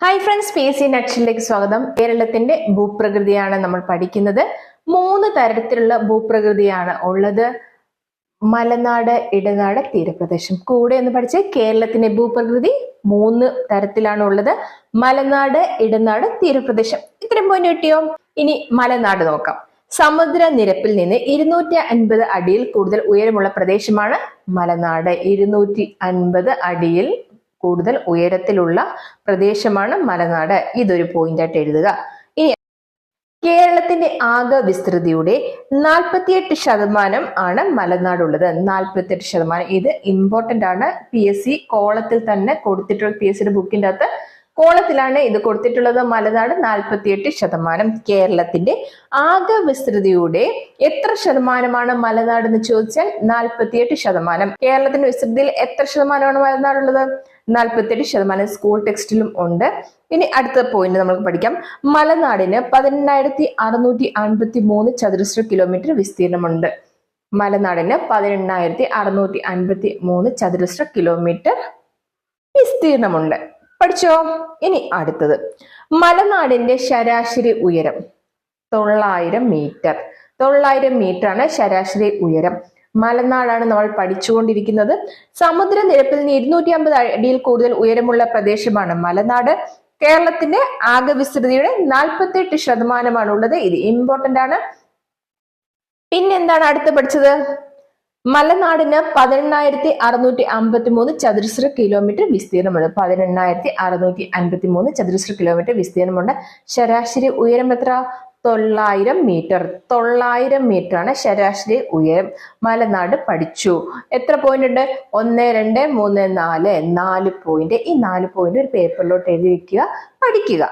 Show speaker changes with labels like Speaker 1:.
Speaker 1: Hi friends P S C നക്ഷലിലേക്ക് സ്വാഗതം. കേരളത്തിന്റെ ഭൂപ്രകൃതിയാണ് നമ്മൾ പഠിക്കുന്നത്. മൂന്ന് തരത്തിലുള്ള ഭൂപ്രകൃതിയാണ് ഉള്ളത്. മലനാട് ഇടനാട് തീരപ്രദേശം. കൂടെ എന്ന് പഠിച്ച് കേരളത്തിന്റെ ഭൂപ്രകൃതി മൂന്ന് തരത്തിലാണ് ഉള്ളത്. മലനാട് ഇടനാട് തീരപ്രദേശം. ഇത്രയും പോയിന്റ് കിട്ടിയോ? ഇനി മലനാട് നോക്കാം. സമുദ്രനിരപ്പിൽ നിന്ന് ഇരുന്നൂറ്റി അൻപത് അടിയിൽ കൂടുതൽ ഉയരമുള്ള പ്രദേശമാണ് മലനാട്. ഇരുന്നൂറ്റി അൻപത് അടിയിൽ കൂടുതൽ ഉയരത്തിലുള്ള പ്രദേശമാണ് മലനാട്. ഇതൊരു പോയിന്റായിട്ട് എഴുതുക. ഇനി കേരളത്തിന്റെ ആകെ വിസ്തൃതിയുടെ നാൽപ്പത്തിയെട്ട് ശതമാനം ആണ് മലനാട് ഉള്ളത് നാൽപ്പത്തിയെട്ട് ശതമാനം. ഇത് ഇമ്പോർട്ടന്റ് ആണ്. പി എസ് സി കോളത്തിൽ തന്നെ കൊടുത്തിട്ടുള്ള പി എസ് സിയുടെ ബുക്കിന്റെ അകത്ത് കോളത്തിലാണ് ഇത് കൊടുത്തിട്ടുള്ളത് മലനാട് നാൽപ്പത്തിയെട്ട് ശതമാനം. കേരളത്തിന്റെ ആകെ വിസ്തൃതിയുടെ എത്ര ശതമാനമാണ് മലനാട് എന്ന് ചോദിച്ചാൽ നാൽപ്പത്തിയെട്ട് ശതമാനം. കേരളത്തിന്റെ വിസ്തൃതിയിൽ എത്ര ശതമാനമാണ് മലനാടുള്ളത്? നാൽപ്പത്തിയെട്ട് ശതമാനം സ്കൂൾ ടെക്സ്റ്റിലും ഉണ്ട്. ഇനി അടുത്ത പോയിന്റ് നമുക്ക് പഠിക്കാം. മലനാടിന് പതിനെണ്ണായിരത്തി അറുന്നൂറ്റി അൻപത്തി മൂന്ന് ചതുരശ്ര കിലോമീറ്റർ വിസ്തീർണമുണ്ട്. മലനാടിന് പതിനെണ്ണായിരത്തി അറുന്നൂറ്റി അൻപത്തി മൂന്ന് ചതുരശ്ര കിലോമീറ്റർ വിസ്തീർണമുണ്ട്. പഠിച്ചോ? ഇനി അടുത്തത്. മലനാടിന്റെ ശരാശരി ഉയരം തൊള്ളായിരം മീറ്റർ തൊള്ളായിരം മീറ്റർ ആണ് ശരാശരി ഉയരം. മലനാടാണ് നമ്മൾ പഠിച്ചുകൊണ്ടിരിക്കുന്നത്. സമുദ്രനിരപ്പിൽ നിന്ന് ഇരുന്നൂറ്റി അമ്പത് അടിയിൽ കൂടുതൽ ഉയരമുള്ള പ്രദേശമാണ് മലനാട്. കേരളത്തിന്റെ ആകെ വിസ്തൃതിയുടെ നാൽപ്പത്തെട്ട് ശതമാനമാണ് ഉള്ളത് ഇത് ഇമ്പോർട്ടന്റ് ആണ്. പിന്നെന്താണ് അടുത്ത് പഠിച്ചത്? മലനാടിന് പതിനെണ്ണായിരത്തി അറുന്നൂറ്റി അമ്പത്തി മൂന്ന് ചതുരശ്ര കിലോമീറ്റർ വിസ്തീർണമുണ്ട്. പതിനെണ്ണായിരത്തി അറുന്നൂറ്റി അൻപത്തി മൂന്ന് ചതുരശ്ര കിലോമീറ്റർ വിസ്തീർണമുണ്ട്. ശരാശരി ഉയരം എത്ര? തൊള്ളായിരം മീറ്റർ തൊള്ളായിരം മീറ്റർ ആണ് ശരാശരി ഉയരം. മലനാട് പഠിച്ചു. എത്ര പോയിന്റ് ഉണ്ട്? ഒന്ന് രണ്ട് മൂന്ന് നാല്. നാല് പോയിന്റ് ഈ നാല് പോയിന്റ് ഒരു പേപ്പറിലോട്ട് എഴുതി വെക്കുക പഠിക്കുക.